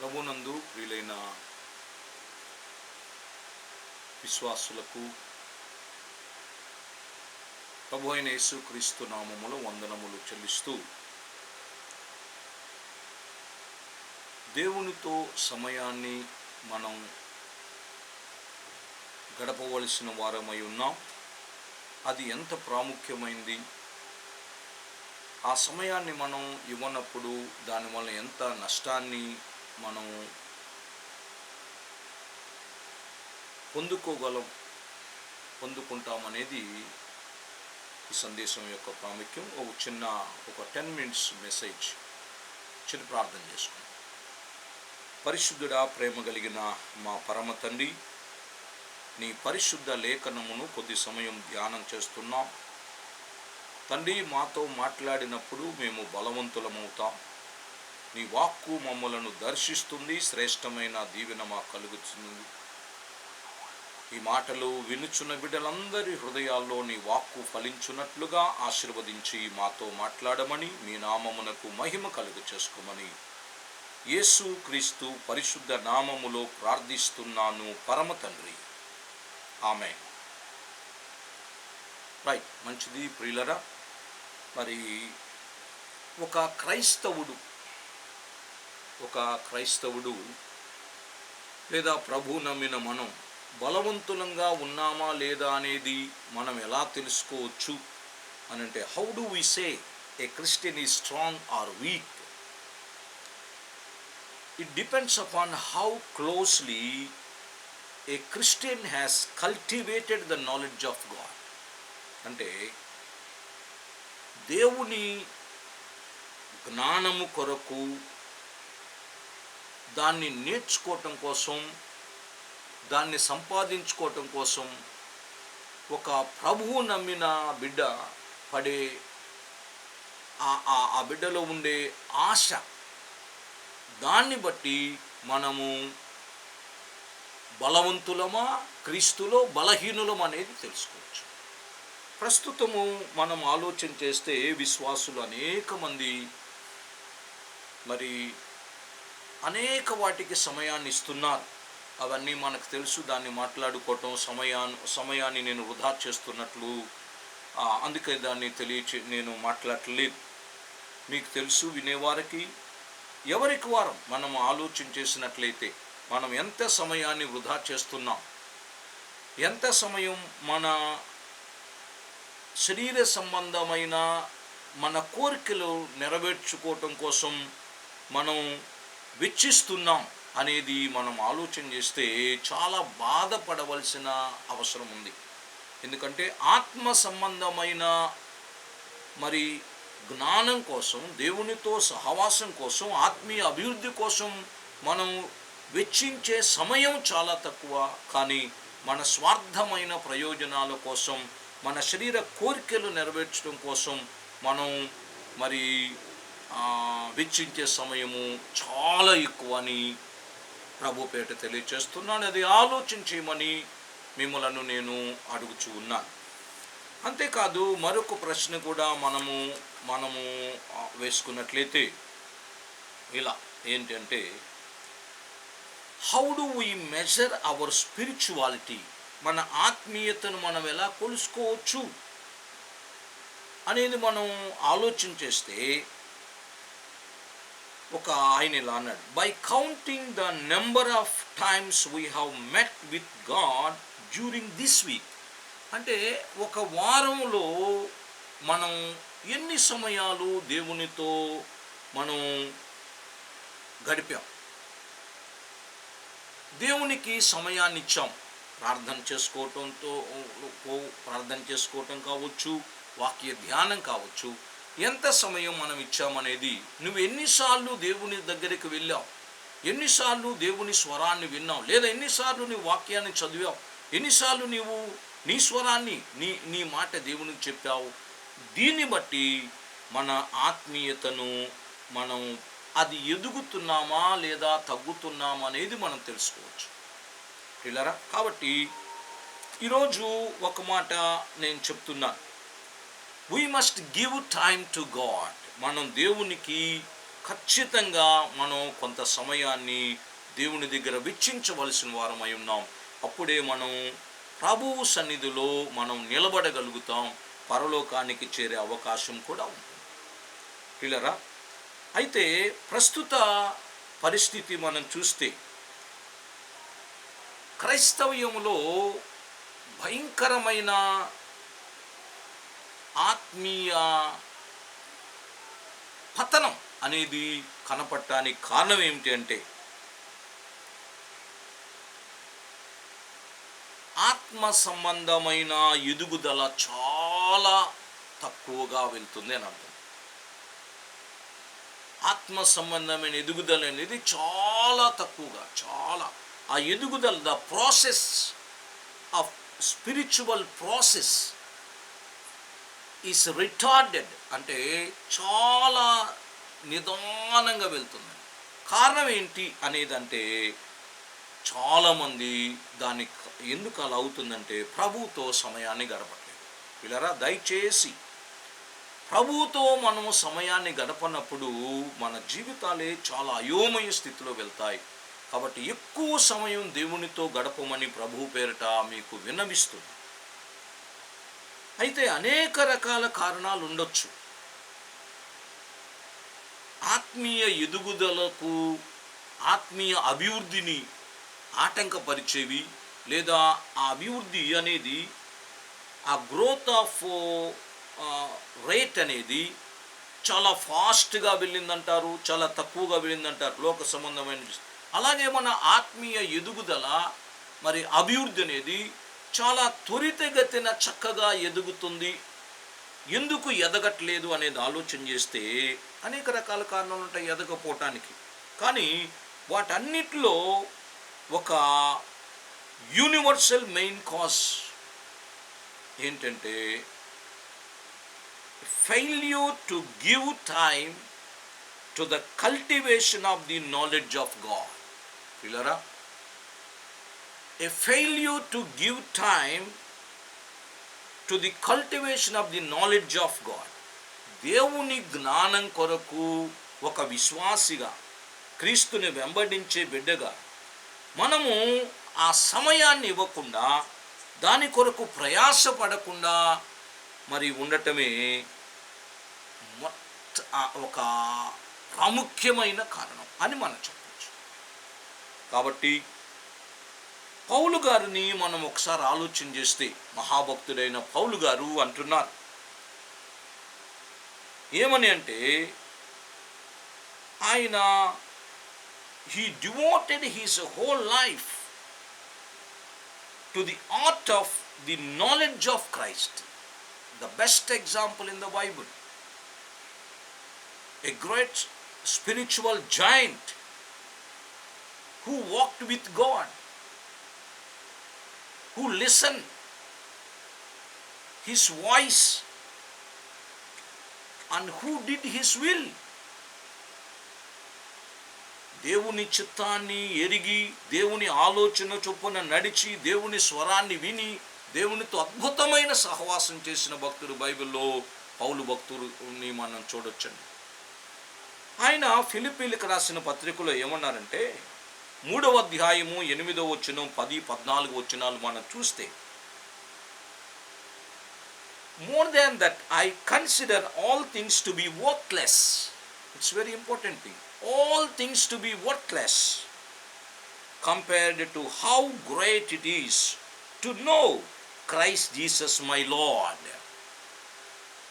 ప్రభునందు ప్రియులైన విశ్వాసులకు ప్రభు అయిన యేసుక్రీస్తు నామములు వందనములు చెల్లిస్తూ దేవునితో సమయాన్ని మనం గడపవలసిన వారమై ఉన్నాం. అది ఎంత ప్రాముఖ్యమైంది? ఆ సమయాన్ని మనం ఇవ్వనప్పుడు దానివల్ల ఎంత నష్టాన్ని మనం పొందుకోగలం పొందుకుంటామనేది ఈ సందేశం యొక్క ప్రాముఖ్యం. ఒక చిన్న ఒక టెన్ మినిట్స్ మెసేజ్ చిన్న ప్రార్థన చేసుకుందాం. పరిశుద్ధుడా ప్రేమ కలిగిన మా పరమ తండ్రి నీ పరిశుద్ధ లేఖనమును కొద్ది సమయం ధ్యానం చేస్తున్నాం. తండ్రి మాతో మాట్లాడినప్పుడు మేము బలవంతులమవుతాం. నీ వాక్కు మమ్మలను దర్శిస్తుంది శ్రేష్టమైన దీవెన మా కలుగుతుంది ఈ మాటలు వినుచున్న బిడ్డలందరి హృదయాల్లో నీ వాక్కు ఫలించున్నట్లుగా ఆశీర్వదించి మాతో మాట్లాడమని మీ నామమునకు మహిమ కలుగు చేసుకోమని యేసు క్రీస్తు పరిశుద్ధ నామములో ప్రార్థిస్తున్నాను పరమ తండ్రి. ఆమె రైట్ మంచిది ప్రియులరా మరి ఒక క్రైస్తవుడు ఒక క్రైస్తవుడు లేదా ప్రభు నమ్మిన మనం బలవంతులంగా ఉన్నామా లేదా అనేది మనం ఎలా తెలుసుకోవచ్చు అని అంటే how do we say a Christian is strong or weak it depends upon how closely a Christian has cultivated the knowledge of God అంటే దేవుని జ్ఞానము కొరకు దాన్ని నేర్చుకోవటం కోసం దాన్ని సంపాదించుకోవటం కోసం ఒక ప్రభువు నమ్మిన బిడ్డ పడే ఆ- ఆ- ఆ బిడ్డలో ఉండే ఆశ దాన్ని బట్టి మనము బలవంతులమా క్రీస్తులో బలహీనులం అనేది తెలుసుకోవచ్చు. ప్రస్తుతము మనం ఆలోచన చేస్తే విశ్వాసులు అనేక మంది మరి అనేక వాటికి సమయాన్ని ఇస్తున్నారు. అవన్నీ మనకు తెలుసు. దాన్ని మాట్లాడుకోవటం సమయాన్ని సమయాన్ని నేను వృధా చేస్తున్నట్లు అందుకే దాన్ని తెలియచే నేను మాట్లాడలేదు. మీకు తెలుసు వినేవారికి ఎవరికి వారం? మనం ఆలోచన చేసినట్లయితే మనం ఎంత సమయాన్ని వృధా చేస్తున్నాం? ఎంత సమయం మన శరీర సంబంధమైన మన కోరికలు నెరవేర్చుకోవటం కోసం మనం వెచ్చిస్తున్నాం అనేది మనం ఆలోచన చేస్తే చాలా బాధపడవలసిన అవసరం ఉంది. ఎందుకంటే ఆత్మ సంబంధమైన మరి జ్ఞానం కోసం దేవునితో సహవాసం కోసం ఆత్మీయ అభివృద్ధి కోసం మనం వెచ్చించే సమయం చాలా తక్కువ. కానీ మన స్వార్థమైన ప్రయోజనాల కోసం మన శరీర కోరికలు నెరవేర్చడం కోసం మనం మరి వెచ్చించే సమయము చాలా ఎక్కువ అని ప్రభుపేట తెలియచేస్తున్నాను. అది ఆలోచించేయమని మిమ్మలను నేను అడుగుచూ ఉన్నాను. అంతేకాదు మరొక ప్రశ్న కూడా మనము మనము వేసుకున్నట్లయితే ఇలా ఏంటంటే how do we measure our spirituality మన ఆత్మీయతను మనం ఎలా కొలుసుకోవచ్చు? అనేది మనం ఆలోచన చేస్తే ఒక ఆయన ఇలా అన్నాడు by counting the number of times we have met with God during this week అంటే ఒక వారంలో మనం ఎన్ని సమయాలు దేవునితో మనం గడిపాం? దేవునికి సమయాన్ని ఇచ్చాం. ప్రార్థన చేసుకోవటంతో ఓ- ప్రార్థన చేసుకోవటం కావచ్చు వాక్య ధ్యానం కావచ్చు ఎంత సమయం మనం ఇచ్చామనేది నువ్వు ఎన్నిసార్లు దేవుని దగ్గరికి వెళ్ళావు? ఎన్నిసార్లు దేవుని స్వరాన్ని విన్నావు? లేదా ఎన్నిసార్లు నీ వాక్యాన్ని చదివావు? ఎన్నిసార్లు నీవు నీ స్వరాన్ని నీ నీ మాట దేవునికి చెప్పావు? దీన్ని బట్టి మన ఆత్మీయతను మనం అది ఎదుగుతున్నామా లేదా తగ్గుతున్నామా అనేది మనం తెలుసుకోవచ్చు. పిల్లరా కాబట్టి ఈరోజు ఒక మాట నేను చెప్తున్నాను. We must give time to God మనం దేవునికి ఖచ్చితంగా మనం కొంత సమయాన్ని దేవుని దగ్గర వెచ్చించవలసిన వారమై ఉన్నాం. అప్పుడే మనం ప్రభువు సన్నిధిలో మనం నిలబడగలుగుతాం. పరలోకానికి చేరే అవకాశం కూడా ఉంటుంది. పిల్లరా అయితే ప్రస్తుత పరిస్థితి మనం చూస్తే క్రైస్తవ్యములో భయంకరమైన ఆత్మీయ పతనం అనేది కనపడటానికి కారణం ఏమిటి అంటే ఆత్మ సంబంధమైన ఎదుగుదల చాలా తక్కువగా వెళ్తుంది అని అర్థం. ఆత్మ సంబంధమైన ఎదుగుదల అనేది చాలా తక్కువగా చాలా. ఆ ఎదుగుదల the process of spiritual process is retarded అంటే చాలా నిదానంగా వెళ్తుంది. కారణం ఏంటి అనేదంటే చాలామంది దాని ఎందుకు అలా అవుతుందంటే ప్రభుతో సమయాన్ని గడపట్లేదు. పిల్లరా దయచేసి ప్రభుతో మనము సమయాన్ని గడపనప్పుడు మన జీవితాలే చాలా అయోమయ స్థితిలో వెళ్తాయి. కాబట్టి ఎక్కువ సమయం దేవునితో గడపమని ప్రభు పేరిట మీకు విన్నవిస్తుంది అయితే అనేక రకాల కారణాలు ఉండొచ్చు ఆత్మీయ ఎదుగుదలకు ఆత్మీయ అభివృద్ధిని ఆటంకపరిచేవి లేదా ఆ అభివృద్ధి అనేది ఆ గ్రోత్ ఆఫ్ రేట్ అనేది చాలా ఫాస్ట్గా వెళ్ళిందంటారు చాలా తక్కువగా వెళ్ళిందంటారు లోక సంబంధమైన అలాగే మన ఆత్మీయ ఎదుగుదల మరి అభివృద్ధి అనేది చాలా త్వరితగతిన చక్కగా ఎదుగుతుంది. ఎందుకు ఎదగట్లేదు అనేది ఆలోచన చేస్తే అనేక రకాల కారణాలు ఉంటాయి ఎదగపోవటానికి కానీ వాటన్నిటిలో ఒక యూనివర్సల్ మెయిన్ కాజ్ ఏంటంటే failure to give time to the cultivation of the knowledge of God. పిల్లరా? A failure to give time to the cultivation of the knowledge of God. దేవుని జ్ఞానం కొరకు ఒక విశ్వాసిగా క్రీస్తుని వెంబడించే బిడ్డగా మనము ఆ సమయాన్ని ఇవ్వకుండా దాని కొరకు ప్రయాసపడకుండా మరి ఉండటమే మొత్త ఒక ప్రాముఖ్యమైన కారణం అని మనం చెప్పచ్చు కాబట్టి పౌలు గారిని మనం ఒకసారి ఆలోచన చేస్తే మహాభక్తుడైన పౌలు గారు అంటున్నారు. ఏమని అంటే ఆయన he devoted his whole life to the art of the knowledge of Christ the best example in the Bible a great spiritual giant who walked with God who listen. His voice. And who did his will. దేవుని చిత్తాన్ని ఎరిగి దేవుని ఆలోచన చొప్పున నడిచి దేవుని స్వరాన్ని విని దేవునితో అద్భుతమైన సహవాసం చేసిన భక్తుడు బైబిల్లో పౌలు భక్తుడిని మనం చూడొచ్చండి. ఆయన ఫిలిపీలకు రాసిన పత్రికలో ఏమన్నారంటే మూడవ అధ్యాయము ఎనిమిదవ వచ్చిన పది పద్నాలుగు వచ్చినాలు మనం చూస్తే more than that I consider all things to be worthless it's very important thing all things to be worthless compared to how great it is to know Christ Jesus my Lord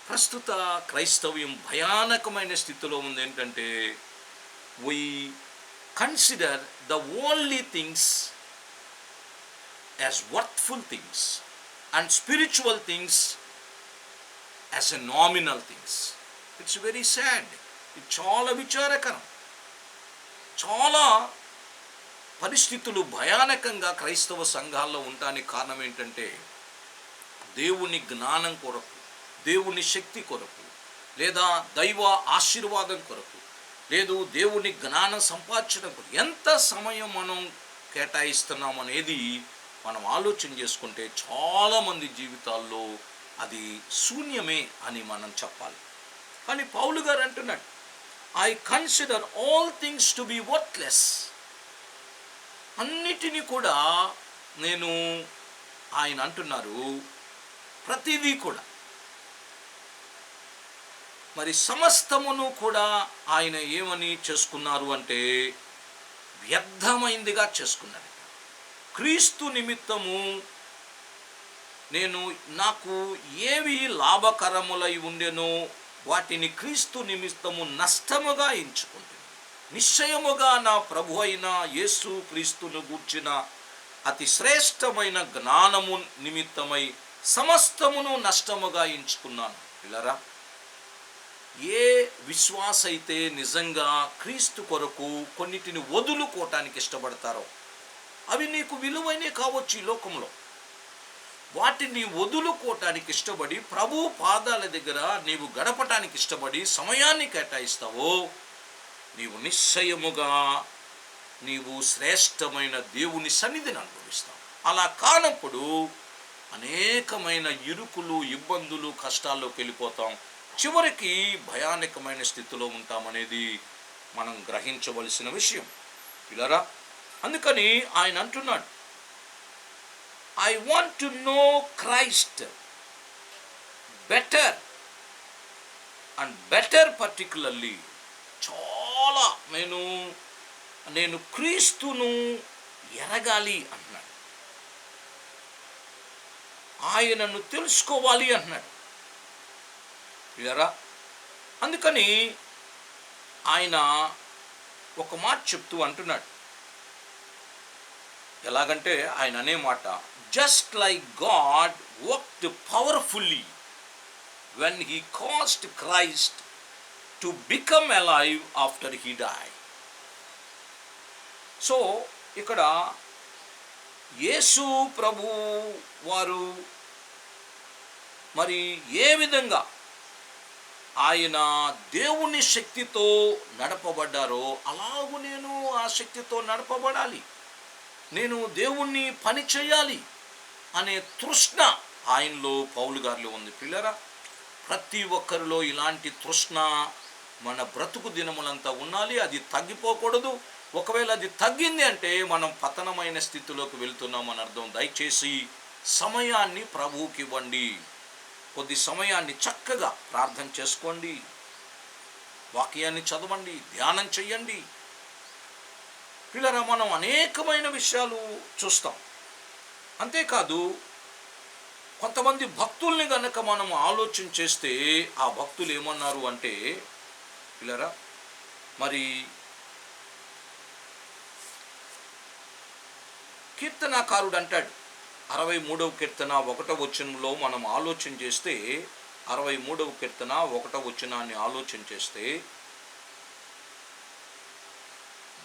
ప్రస్తుత క్రైస్తవ్యం భయానకమైన స్థితిలో ఉంది ఏంటంటే we consider the only things as worthful things and spiritual things as a nominal things it's very sad ఇది చాలా విచారకరం. చాలా పరిస్థితులు భయానకంగా క్రైస్తవ సంఘాల్లో ఉండడానికి కారణం ఏంటంటే దేవుని జ్ఞానం కొరకు దేవుని శక్తి కొరకు లేదా దైవ ఆశీర్వాదం కొరకు లేదు దేవుని జ్ఞానం సంపాదించడం ఎంత సమయం మనం కేటాయిస్తున్నాం అనేది మనం ఆలోచన చేసుకుంటే చాలామంది జీవితాల్లో అది శూన్యమే అని మనం చెప్పాలి. కానీ పౌలు గారు అంటున్నాడు I consider all things to be worthless అన్నిటినీ కూడా నేను ఆయన అంటున్నారు ప్రతిదీ కూడా. మరి సమస్తమును కూడా ఆయన ఏమని చేసుకున్నారు అంటే వ్యర్థమైందిగా చేసుకున్నారు క్రీస్తు నిమిత్తము నేను నాకు ఏవి లాభకరములై ఉండెనో వాటిని క్రీస్తు నిమిత్తము నష్టముగా ఎంచుకుంటాను నిశ్చయముగా నా ప్రభు అయిన యేసు క్రీస్తును గూర్చిన అతి శ్రేష్టమైన జ్ఞానము నిమిత్తమై సమస్తమును నష్టముగా ఎంచుకున్నాను. పిల్లరా ఏ విశ్వాస అయితే నిజంగా క్రీస్తు కొరకు కొన్నిటిని వదులుకోవటానికి ఇష్టపడతారో అవి నీకు విలువైనవి కావచ్చు ఈ లోకంలో. వాటిని వదులుకోవటానికి ఇష్టపడి ప్రభు పాదాల దగ్గర నీవు గడపటానికి ఇష్టపడి సమయాన్ని కేటాయిస్తావో నీవు నిశ్చయముగా నీవు శ్రేష్టమైన దేవుని సన్నిధిని అనుభవిస్తావు. అలా కానప్పుడు అనేకమైన ఇరుకులు ఇబ్బందులు కష్టాల్లోకి వెళ్ళిపోతాం. చివరికి భయానకమైన స్థితిలో ఉంటామనేది మనం గ్రహించవలసిన విషయం. ఇలారా అందుకని ఆయన అంటున్నాడు I want to know Christ better and better particularly చాలా నేను నేను క్రీస్తును ఎరగాలి అన్నాడు ఆయనను తెలుసుకోవాలి అన్నాడు క్లియరా అందుకని ఆయన ఒక మాట చెప్తూ అంటున్నాడు. ఎలాగంటే ఆయన అనే మాట just like God worked powerfully when he cast Christ to become alive after he die so ఇక్కడ యేసు ప్రభు వారు మరి ఏ విధంగా ఆయన దేవుని శక్తితో నడపబడ్డారో అలాగూ నేను ఆ శక్తితో నడపబడాలి. నేను దేవుణ్ణి పని చేయాలి అనే తృష్ణ ఆయనలో పౌలు గారిలో ఉంది పిల్లరా. ప్రతి ఒక్కరిలో ఇలాంటి తృష్ణ మన బ్రతుకు దినములంతా ఉండాలి అది తగ్గిపోకూడదు. ఒకవేళ అది తగ్గింది అంటే మనం పతనమైన స్థితిలోకి వెళ్తున్నాం అని అర్థం. దయచేసి సమయాన్ని ప్రభువుకి ఇవ్వండి కొద్ది సమయాన్ని చక్కగా ప్రార్థన చేసుకోండి. వాక్యాన్ని చదవండి ధ్యానం చెయ్యండి. పిల్లరా మనం అనేకమైన విషయాలు చూస్తాం. అంతేకాదు కొంతమంది భక్తుల్ని గనక మనం ఆలోచన చేస్తే ఆ భక్తులు ఏమన్నారు అంటే పిల్లరా మరి కీర్తనాకారుడు అంటాడు అరవై మూడవ కీర్తన ఒకటో వచనంలో మనం ఆలోచన చేస్తే అరవై మూడవ కీర్తన ఒకటో వచనాన్ని ఆలోచన చేస్తే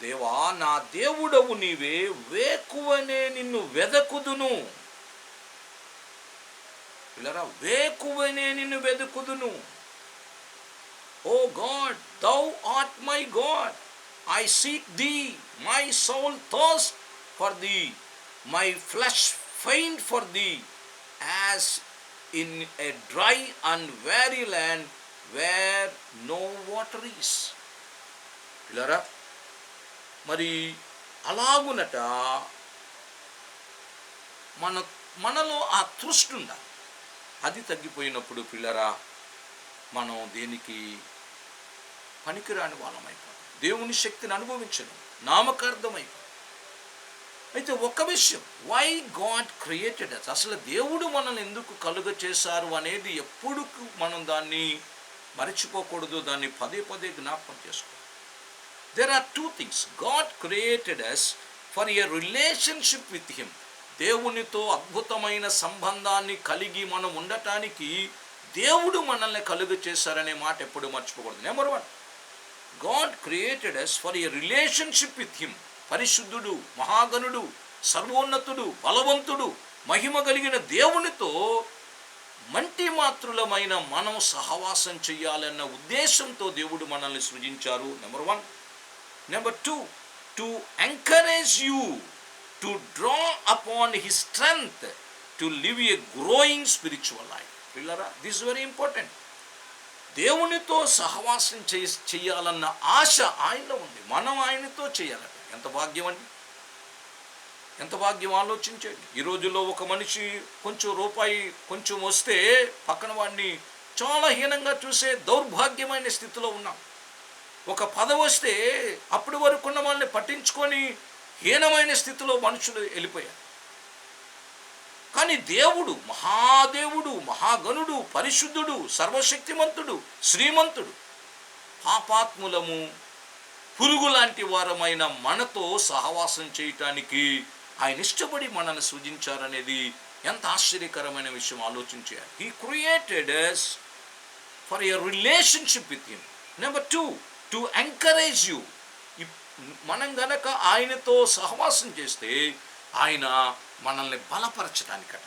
దేవా నా దేవుడవు నీవే వేకువనే నిన్ను వెదకుదును. పిల్లరా వేకువనే నిన్ను వెదుకుదును. O God thou art my God I seek thee my soul thirst for thee my flesh faint for thee as in a dry and weary land where no water is పిల్లరా మరి అలాగునట మన మనలో ఆ తృష్టి ఉండాలి. అది తగ్గిపోయినప్పుడు పిల్లరా మనం దేనికి పనికిరాని వాళ్ళమైపోతాం. దేవుని శక్తిని అనుభవించడం నామకార్థమైపోతాం. అయితే ఒక విషయం వై గాడ్ క్రియేటెడ్ అస్ అసలు దేవుడు మనల్ని ఎందుకు కలుగ చేశారు అనేది ఎప్పుడు మనం దాన్ని మరచిపోకూడదు దాన్ని పదే పదే జ్ఞాపకం చేసుకోవాలి. There are two things God created us for a relationship with him దేవునితో అద్భుతమైన సంబంధాన్ని కలిగి మనం ఉండటానికి దేవుడు మనల్ని కలుగు చేశారనే మాట ఎప్పుడు మర్చిపోకూడదు. Number one God created us for a relationship with him పరిశుద్ధుడు మహాగణుడు సర్వోన్నతుడు బలవంతుడు మహిమ కలిగిన దేవునితో మంటి మాత్రులమైన మనం సహవాసం చేయాలన్న ఉద్దేశంతో దేవుడు మనల్ని సృజించారు. Number one number two to encourage you to draw upon his strength to live a growing spiritual life పిల్లరా దిస్ వెరీ ఇంపార్టెంట్ దేవునితో సహవాసం చేయాలన్న ఆశ ఆయనలో ఉంది. మనం ఆయనతో చేయాలట ఎంత భాగ్యం అండి? ఎంత భాగ్యం ఆలోచించండి. ఈ రోజుల్లో ఒక మనిషి కొంచెం రూపాయి కొంచెం వస్తే పక్కన వాడిని చాలా హీనంగా చూసే దౌర్భాగ్యమైన స్థితిలో ఉన్నాం. ఒక పదవి వస్తే అప్పటి వరకు ఉన్న వాళ్ళని పట్టించుకొని హీనమైన స్థితిలో మనుషులు వెళ్ళిపోయారు. కానీ దేవుడు మహాదేవుడు మహాగణుడు పరిశుద్ధుడు సర్వశక్తిమంతుడు శ్రీమంతుడు పాపాత్ములము పురుగు లాంటి వారమైన మనతో సహవాసం చేయటానికి ఆయన ఇష్టపడి మనల్ని సృజించారనేది ఎంత ఆశ్చర్యకరమైన విషయం ఆలోచించారు he created for a relationship with him number two to encourage you మనం గనక ఆయనతో సహవాసం చేస్తే ఆయన మనల్ని బలపరచడానికట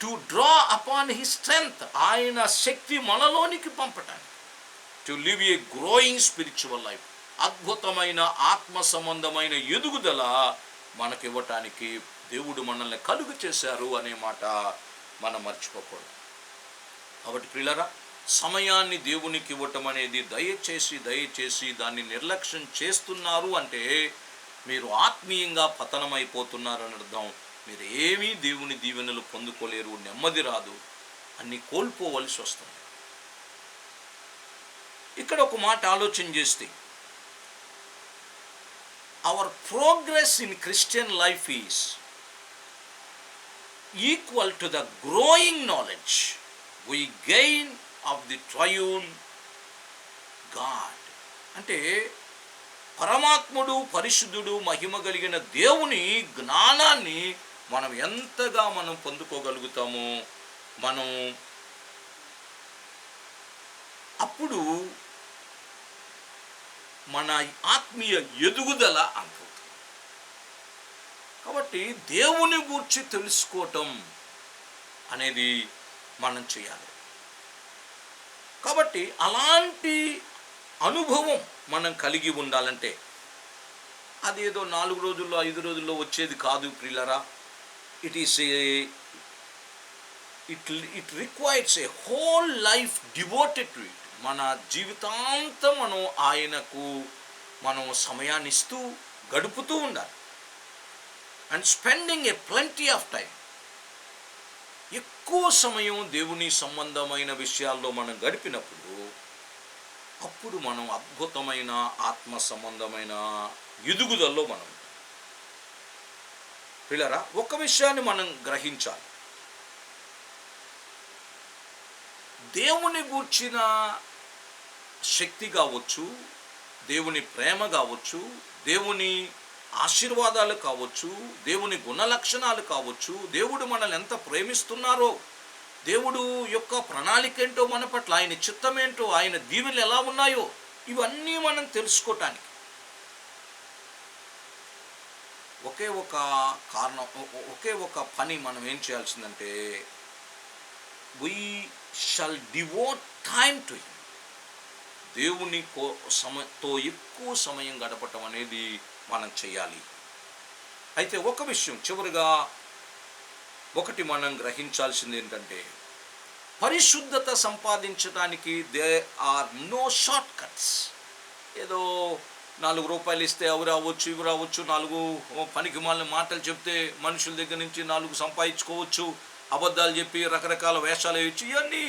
to draw upon he strength ఆయన శక్తి మనలోనికి పంపటానికి. To live a growing spiritual life అద్భుతమైన ఆత్మ సంబంధమైన ఎదుగుదల మనకివ్వటానికి దేవుడు మనల్ని కలుగు చేశారు అనే మాట మనం మర్చిపోకూడదు. కాబట్టి పిల్లరా సమయాన్ని దేవునికి ఇవ్వటం అనేది దయచేసి దయచేసి దాన్ని నిర్లక్ష్యం చేస్తున్నారు అంటే మీరు ఆత్మీయంగా పతనమైపోతున్నారని అర్థం. మీరు ఏమీ దేవుని దీవెనలు పొందుకోలేరు నెమ్మది రాదు అన్ని కోల్పోవలసి వస్తుంది. ఇక్కడ ఒక మాట ఆలోచన చేస్తే our progress in Christian life is equal to the growing knowledge we gain of the triune God అంటే పరమాత్ముడు పరిశుద్ధుడు మహిమ కలిగిన దేవుని జ్ఞానాన్ని మనం ఎంతగా మనం పొందుకోగలుగుతామో మనం అప్పుడు మన ఆత్మీయ ఎదుగుదల అంతవుతుంది కాబట్టి దేవుని గూర్చి తెలుసుకోవటం అనేది మనం చేయాలి. కాబట్టి అలాంటి అనుభవం మనం కలిగి ఉండాలంటే అదేదో నాలుగు రోజుల్లో ఐదు రోజుల్లో వచ్చేది కాదు ప్రిల్లరా it is a it it requires a whole life devoted to it మన జీవితాంతం మనం ఆయనకు మనం సమయాన్ని ఇస్తూ గడుపుతూ ఉండాలి. And spending a plenty of time ఎక్కువ సమయం దేవుని సంబంధమైన విషయాల్లో మనం గడిపినప్పుడు అప్పుడు మనం అద్భుతమైన ఆత్మ సంబంధమైన ఎదుగుదల్లో మనం పిల్లరా ఒక విషయాన్ని మనం గ్రహించాలి. దేవుని గూర్చిన శక్తి కావచ్చు దేవుని ప్రేమ కావచ్చు దేవుని ఆశీర్వాదాలు కావచ్చు దేవుని గుణ లక్షణాలు కావచ్చు దేవుడు మనల్ని ఎంత ప్రేమిస్తున్నారో దేవుడు యొక్క ప్రణాళిక ఏంటో మన పట్ల ఆయన చిత్తం ఏంటో ఆయన దీవెలు ఎలా ఉన్నాయో ఇవన్నీ మనం తెలుసుకోవటానికి ఒకే ఒక కారణం ఒకే ఒక పని మనం ఏం చేయాల్సిందంటే we shall devote time to him దేవుని కో సమతో ఎక్కువ సమయం గడపటం అనేది మనం చేయాలి అయితే ఒక విషయం చివరిగా ఒకటి మనం గ్రహించాల్సింది ఏంటంటే పరిశుద్ధత సంపాదించడానికి there are no short cuts ఏదో నాలుగు రూపాయలు ఇస్తే అవి రావచ్చు ఇవి రావచ్చు నాలుగు పనికి మాలిన మాటలు చెప్తే మనుషుల దగ్గర నుంచి నాలుగు సంపాదించుకోవచ్చు అబద్ధాలు చెప్పి రకరకాల వేషాలు వేయచ్చు ఇవన్నీ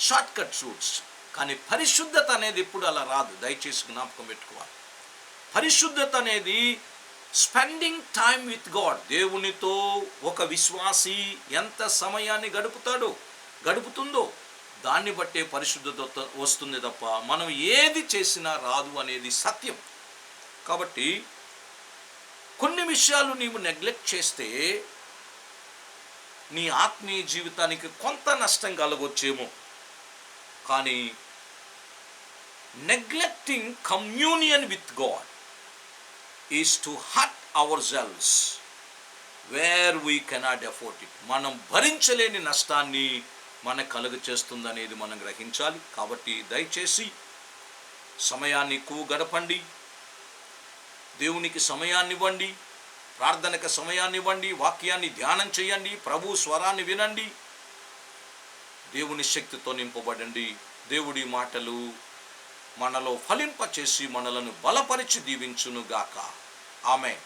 షార్ట్ కట్ షూట్స్ కానీ పరిశుద్ధత అనేది ఎప్పుడు అలా రాదు. దయచేసి జ్ఞాపకం పెట్టుకోవాలి. పరిశుద్ధత అనేది స్పెండింగ్ టైం విత్ గాడ్. దేవునితో ఒక విశ్వాసి ఎంత సమయాన్ని గడుపుతాడో గడుపుతుందో దాన్ని బట్టే పరిశుద్ధత వస్తుంది తప్ప మనం ఏది చేసినా రాదు అనేది సత్యం. కాబట్టి కొన్ని విషయాలు నీవు నెగ్లెక్ట్ చేస్తే నీ ఆత్మీయ జీవితానికి కొంత నష్టం కలగొచ్చేమో. కానీ neglecting communion with God is to hurt ourselves where we cannot afford it మనం భరించలేని నష్టాన్ని మన కలుగ చేస్తుందనేది మనం గ్రహించాలి. కాబట్టి దయచేసి సమయాన్ని ఎక్కువ గడపండి దేవునికి సమయాన్ని ఇవ్వండి. ప్రార్థనకు సమయాన్ని ఇవ్వండి. వాక్యాన్ని ధ్యానం చేయండి. ప్రభు స్వరాన్ని వినండి. దేవుని శక్తితో నింపబడండి. దేవుడి మాటలు మనలో ఫలింపచేసి మనలను బలపరిచి దీవించునుగాక. ఆమె